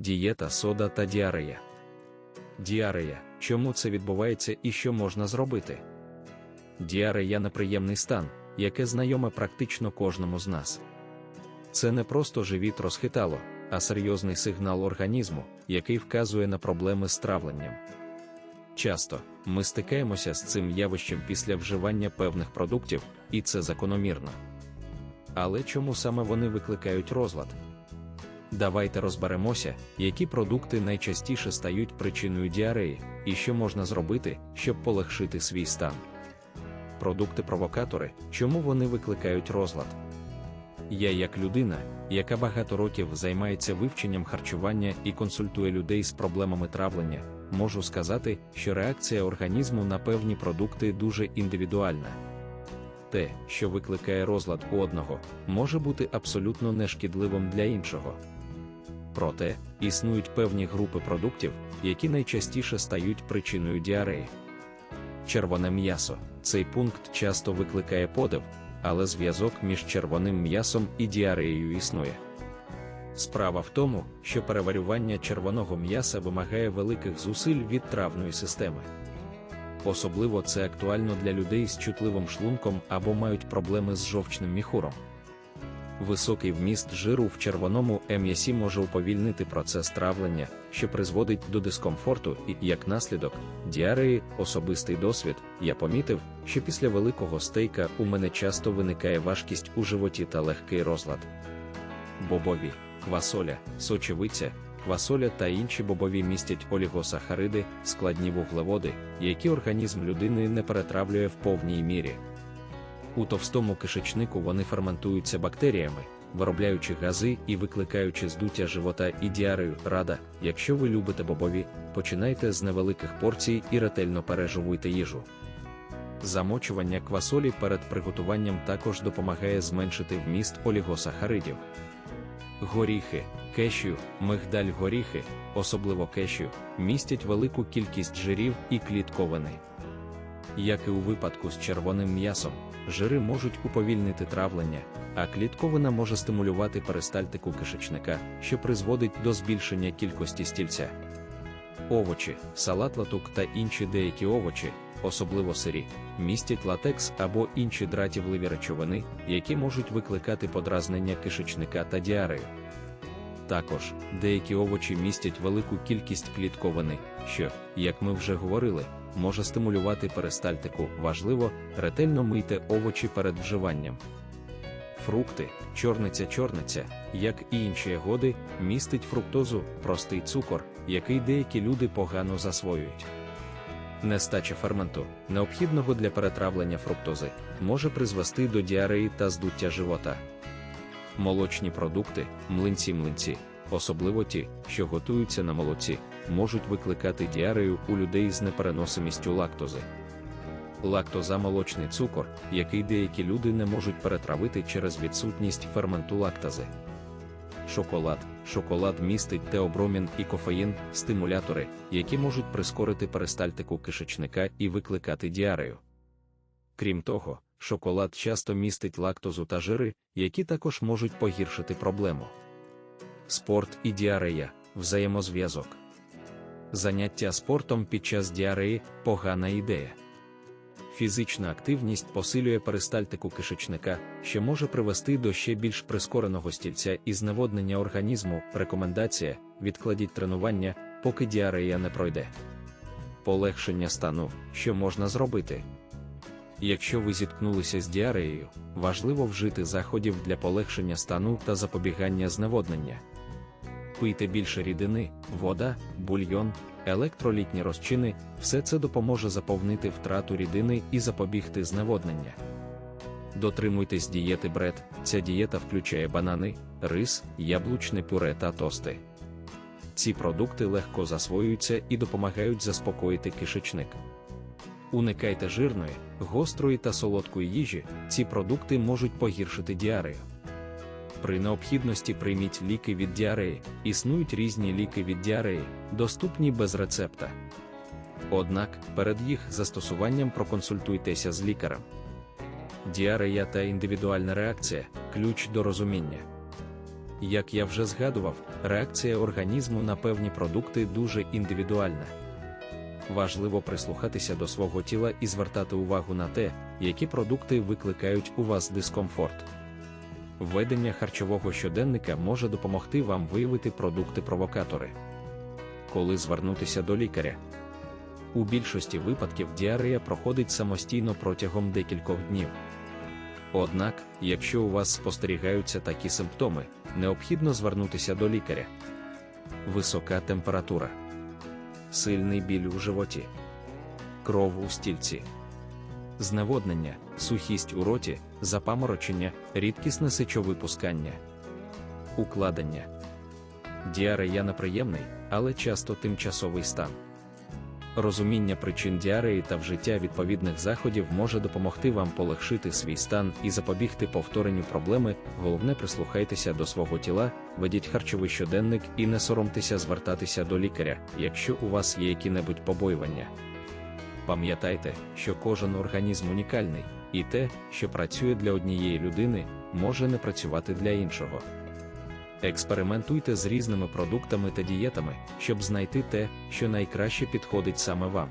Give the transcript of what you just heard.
дієта, сода та діарея. Діарея, чому це відбувається і що можна зробити? Діарея неприємний стан, яке знайоме практично кожному з нас. Це не просто живіт розхитало, а серйозний сигнал організму, який вказує на проблеми з травленням. Часто ми стикаємося з цим явищем після вживання певних продуктів, і це закономірно. Але чому саме вони викликають розлад? Давайте розберемося, які продукти найчастіше стають причиною діареї, і що можна зробити, щоб полегшити свій стан. Продукти-провокатори, чому вони викликають розлад? Я, як людина, яка багато років займається вивченням харчування і консультує людей з проблемами травлення, можу сказати, що реакція організму на певні продукти дуже індивідуальна. Те, що викликає розлад у одного, може бути абсолютно нешкідливим для іншого. Проте, існують певні групи продуктів, які найчастіше стають причиною діареї. Червоне м'ясо. Цей пункт часто викликає подив, але зв'язок між червоним м'ясом і діареєю існує. Справа в тому, що переварювання червоного м'яса вимагає великих зусиль від травної системи. Особливо це актуально для людей з чутливим шлунком або мають проблеми з жовчним міхуром. Високий вміст жиру в червоному м'ясі може уповільнити процес травлення, що призводить до дискомфорту і, як наслідок, діареї, особистий досвід, я помітив, що після великого стейка у мене часто виникає важкість у животі та легкий розлад. Бобові, квасоля, сочевиця, квасоля та інші бобові містять олігосахариди, складні вуглеводи, які організм людини не перетравлює в повній мірі. У товстому кишечнику вони ферментуються бактеріями, виробляючи гази і викликаючи здуття живота і діарею. Рада, якщо ви любите бобові, починайте з невеликих порцій і ретельно переживуйте їжу. Замочування квасолі перед приготуванням також допомагає зменшити вміст олігосахаридів. Горіхи, кешю, мигдаль горіхи, особливо кешю, містять велику кількість жирів і клітковини. Як і у випадку з червоним м'ясом, жири можуть уповільнити травлення, а клітковина може стимулювати перистальтику кишечника, що призводить до збільшення кількості стільця. Овочі, салат латук та інші деякі овочі, особливо сирі, містять латекс або інші дратівливі речовини, які можуть викликати подразнення кишечника та діарею. Також деякі овочі містять велику кількість клітковини, що, як ми вже говорили, може стимулювати перистальтику. Важливо, ретельно мийте овочі перед вживанням. Фрукти, чорниця-чорниця, як і інші ягоди, містить фруктозу, простий цукор, який деякі люди погано засвоюють. Нестача ферменту, необхідного для перетравлення фруктози, може призвести до діареї та здуття живота. Молочні продукти, млинці-млинці, особливо ті, що готуються на молоці, можуть викликати діарею у людей з непереносимістю лактози. Лактоза молочний цукор, який деякі люди не можуть перетравити через відсутність ферменту лактази. Шоколад. Шоколад містить теобромін і кофеїн, стимулятори, які можуть прискорити перистальтику кишечника і викликати діарею. Крім того, шоколад часто містить лактозу та жири, які також можуть погіршити проблему. Спорт і діарея взаємозв'язок. Заняття спортом під час діареї погана ідея. Фізична активність посилює перистальтику кишечника, що може привести до ще більш прискореного стільця і зневоднення організму. Рекомендація: відкладіть тренування, поки діарея не пройде. Полегшення стану, що можна зробити. Якщо ви зіткнулися з діареєю, важливо вжити заходів для полегшення стану та запобігання зневоднення. Пийте більше рідини, вода, бульйон, електролітні розчини, все це допоможе заповнити втрату рідини і запобігти зневоднення. Дотримуйтесь дієти бред, ця дієта включає банани, рис, яблучне пюре та тости. Ці продукти легко засвоюються і допомагають заспокоїти кишечник. Уникайте жирної, гострої та солодкої їжі, ці продукти можуть погіршити діарею. При необхідності прийміть ліки від діареї, існують різні ліки від діареї, доступні без рецепта. Однак, перед їх застосуванням проконсультуйтеся з лікарем. Діарея та індивідуальна реакція ключ до розуміння. Як я вже згадував, реакція організму на певні продукти дуже індивідуальна. Важливо прислухатися до свого тіла і звертати увагу на те, які продукти викликають у вас дискомфорт. Введення харчового щоденника може допомогти вам виявити продукти-провокатори. Коли звернутися до лікаря. У більшості випадків діарея проходить самостійно протягом декількох днів. Однак, якщо у вас спостерігаються такі симптоми, необхідно звернутися до лікаря. Висока температура, сильний біль у животі, кров у стільці, зневоднення, сухість у роті, запаморочення, рідкісне сечовипускання, укладення. Діарея неприємний, але часто тимчасовий стан. Розуміння причин діареї та вжиття відповідних заходів може допомогти вам полегшити свій стан і запобігти повторенню проблеми. Головне, прислухайтеся до свого тіла, ведіть харчовий щоденник і не соромтеся звертатися до лікаря, якщо у вас є які-небудь побоювання. Пам'ятайте, що кожен організм унікальний, і те, що працює для однієї людини, може не працювати для іншого. Експериментуйте з різними продуктами та дієтами, щоб знайти те, що найкраще підходить саме вам.